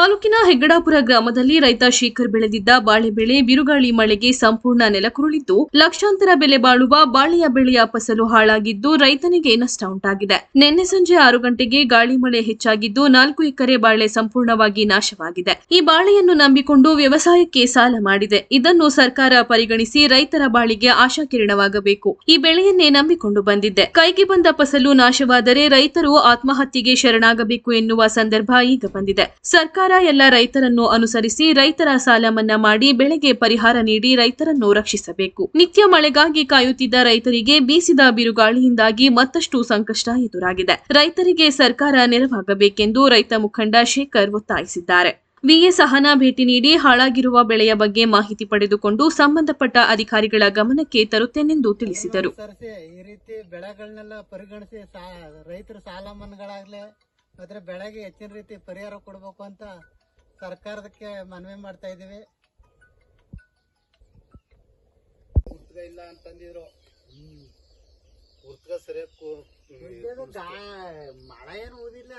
ತಾಲೂಕಿನ ಹೆಗ್ಗಡಾಪುರ ಗ್ರಾಮದಲ್ಲಿ ರೈತ ಶೇಖರ್ ಬೆಳೆದಿದ್ದ ಬಾಳೆ ಬೆಳೆ ಬಿರುಗಾಳಿ ಮಳೆಗೆ ಸಂಪೂರ್ಣ ನೆಲಕುರುಳಿದ್ದು, ಲಕ್ಷಾಂತರ ಬೆಲೆ ಬಾಳುವ ಬಾಳೆಯ ಬೆಳೆಯ ಫಸಲು ಹಾಳಾಗಿದ್ದು ರೈತನಿಗೆ ನಷ್ಟ ಉಂಟಾಗಿದೆ. ನಿನ್ನೆ ಸಂಜೆ ಆರು ಗಂಟೆಗೆ ಗಾಳಿ ಮಳೆ ಹೆಚ್ಚಾಗಿದ್ದು ನಾಲ್ಕು ಎಕರೆ ಬಾಳೆ ಸಂಪೂರ್ಣವಾಗಿ ನಾಶವಾಗಿದೆ. ಈ ಬಾಳೆಯನ್ನು ನಂಬಿಕೊಂಡು ವ್ಯವಸಾಯಕ್ಕೆ ಸಾಲ ಮಾಡಿದೆ. ಇದನ್ನು ಸರ್ಕಾರ ಪರಿಗಣಿಸಿ ರೈತರ ಬಾಳಿಗೆ ಆಶಾಕಿರಣವಾಗಬೇಕು ಈ ಬೆಳೆಯನ್ನೇ ನಂಬಿಕೊಂಡು ಬಂದಿದ್ದೆ. ಕೈಗೆ ಬಂದ ಫಸಲು ನಾಶವಾದರೆ ರೈತರು ಆತ್ಮಹತ್ಯೆಗೆ ಶರಣಾಗಬೇಕು ಎನ್ನುವ ಸಂದರ್ಭ ಈಗ ಬಂದಿದೆ. ಸರ್ಕಾರ ಎಲ್ಲ ರೈತರನ್ನು ಅನುಸರಿಸಿ ರೈತರ ಸಾಲ ಮನ್ನಾ ಮಾಡಿ ಬೆಳೆಗೆ ಪರಿಹಾರ ನೀಡಿ ರೈತರನ್ನು ರಕ್ಷಿಸಬೇಕು. ನಿತ್ಯ ಮಳೆಗಾಗಿ ಕಾಯುತ್ತಿದ್ದ ರೈತರಿಗೆ ಬೀಸಿದ ಬಿರುಗಾಳಿಯಿಂದಾಗಿ ಮತ್ತಷ್ಟು ಸಂಕಷ್ಟ ಎದುರಾಗಿದೆ. ರೈತರಿಗೆ ಸರ್ಕಾರ ನೆರವಾಗಬೇಕೆಂದು ರೈತ ಮುಖಂಡ ಶೇಖರ್ ಒತ್ತಾಯಿಸಿದ್ದಾರೆ. ವಿಎಸ್ ಸಹನ ಭೇಟಿ ನೀಡಿ ಹಾಳಾಗಿರುವ ಬೆಳೆಯ ಬಗ್ಗೆ ಮಾಹಿತಿ ಪಡೆದುಕೊಂಡು ಸಂಬಂಧಪಟ್ಟ ಅಧಿಕಾರಿಗಳ ಗಮನಕ್ಕೆ ತರುತ್ತೇನೆಂದು ತಿಳಿಸಿದರು. ಅದ್ರ ಬೆಳೆಗೆ ಹೆಚ್ಚಿನ ರೀತಿ ಪರಿಹಾರ ಕೊಡಬೇಕು ಅಂತ ಸರ್ಕಾರದಕ್ಕೆ ಮನವಿ ಮಾಡ್ತಾ ಇದೀವಿ ಇಲ್ಲ ಅಂತಂದಿದ್ರು. ಮಳೆ ಏನು ಓದಿಲ್ಲ